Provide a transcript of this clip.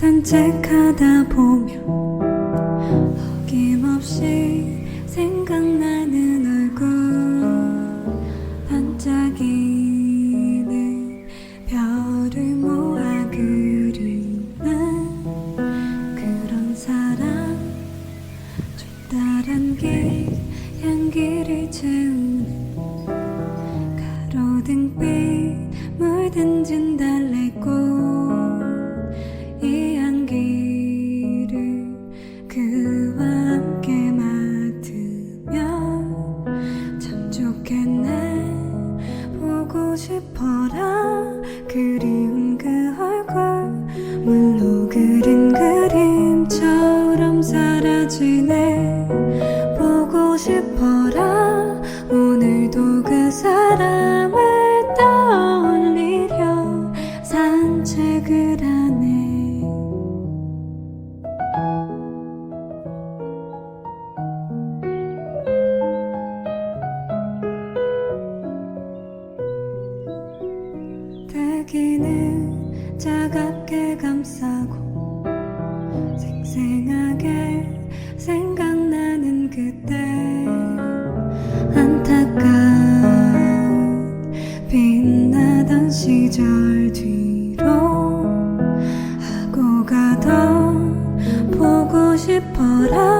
산책하다 보면 어김없이 생각나는 얼굴 반짝이는 별을 모아 그리는 그런 사람 좁다란 길 향기를 채우는 가로등빛 물든 진 싶어라. 그리운 그 얼굴 물로 그린 그림처럼 사라지네. 보고 싶어라. 오늘도 그 사람을 떠올리려 산책을 하네 대기는 차갑게 감싸고 생생하게 생각나는 그때 안타까운 빛나던 시절 뒤로 하고 가던 보고 싶어라